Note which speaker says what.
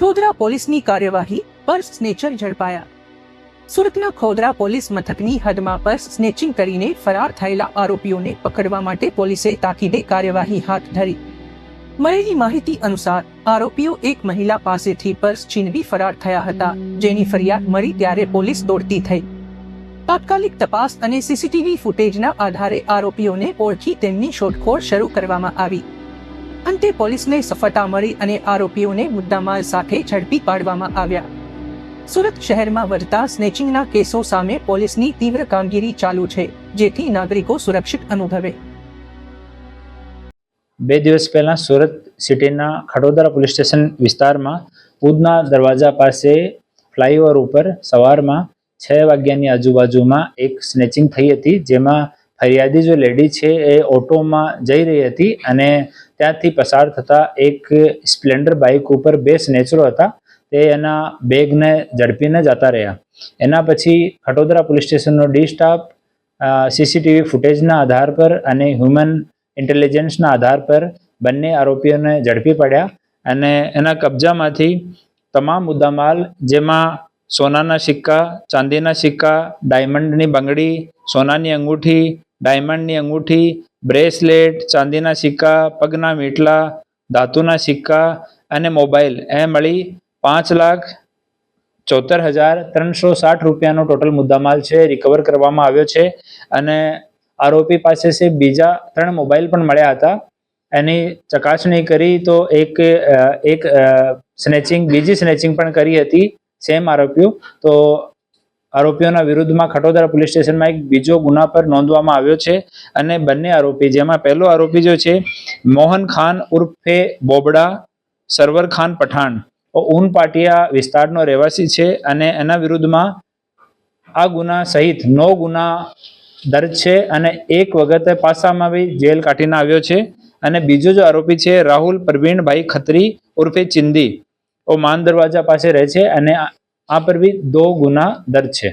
Speaker 1: ખોદરા પોલીસની કાર્યવાહી પર સ્નેચર ઝડપાયા. સુરતના ખોદરા પોલીસ મથકની હદમાં પર સ્નેચિંગ કરીને ફરાર થયેલા આરોપીઓને પકડવા માટે પોલીસે તાકીદે કાર્યવાહી હાથ ધરી. મળેલી માહિતી અનુસાર, આરોપીઓ એક મહિલા પાસેથી પર્સ છીનવી ફરાર થયા હતા, જેની ફરિયાદ મળી ત્યારે પોલીસ દોડતી થઈ. તાત્કાલિક તપાસ અને સીસીટીવી ફૂટેજના આધારે આરોપીઓને ઓળખી તેમની શોધખોળ શરૂ કરવામાં આવી. અંતે પોલીસને સફળતા મળી અને આરોપીઓને મુદ્દામાલ સાથે ઝડપી પાડવામાં આવ્યા. સુરત શહેરમાં વધતા સ્નેચિંગના કેસો સામે પોલીસની તીવ્ર કામગીરી ચાલુ છે, જેથી નાગરિકો સુરક્ષિત અનુભવે.
Speaker 2: બે દિવસ પહેલા સુરત સિટીના ખડોદરા પોલીસ સ્ટેશન વિસ્તારમાં ઉદના દરવાજા પાસે ફ્લાયઓવર ઉપર સવારમાં છ વાગ્યાની આજુબાજુમાં એક સ્નેચિંગ થઈ હતી, જેમાં ફરિયાદી જો લેડી છે એ ઓટોમાં જઈ રહી હતી અને ત્યાંથી પસાર થતા એક સ્પ્લેન્ડર બાઇક ઉપર બે સ્નેચરો હતા. તે એના બેગને ઝડપીને જતા રહ્યા. એના પછી ખટોદરા પોલીસ સ્ટેશનનો ડી સ્ટાફ સીસીટીવી ફૂટેજના આધાર પર અને હ્યુમન ઇન્ટેલિજન્સના આધાર પર બંને આરોપીઓને ઝડપી પડ્યા અને એના કબજામાંથી તમામ મુદ્દામાલ જેમાં સોનાના સિક્કા, ચાંદીના સિક્કા, ડાયમંડની બંગડી, સોનાની અંગૂઠી ડાયમંડની અંગૂઠી, બ્રેસલેટ, ચાંદીના સિક્કા, પગના મીટલા ધાતુના સિક્કા અને મોબાઈલ. એ મળી પાંચ લાખ ચોતેર હજાર ત્રણસો સાઠ રૂપિયાનો ટોટલ મુદ્દામાલ છે રિકવર કરવામાં આવ્યો છે. અને આરોપી પાસે છે, બીજા ત્રણ મોબાઈલ પણ મળ્યા હતા. એની ચકાસણી કરી તો એક એક સ્નેચિંગ બીજી સ્નેચિંગ પણ કરી હતી સેમ આરોપીઓ. તો આરોપીઓના વિરુદ્ધમાં ખટોદરા પોલીસ સ્ટેશનમાં એક બીજો ગુના પર નોંધવામાં આવ્યો છે અને બંને આરોપી, જેમાં પહેલો આરોપી જો છે, મોહન ખાન ઉર્ફે બોબડા, સરવર ખાન પઠાણ. ઊન પાટિયા વિસ્તારનો રહેવાસી છે અને એના વિરુદ્ધમાં આ ગુના સહિત નો ગુના દર્જ છે અને એક વખત પાસામાં બી જેલ કાઢીને આવ્યો છે. અને બીજો જો આરોપી છે, રાહુલ પ્રવીણભાઈ ખત્રી ઉર્ફે ચિંદી. ઓ માન દરવાજા પાસે રહે છે અને આ પર બી દો ગુના દર્જ છે.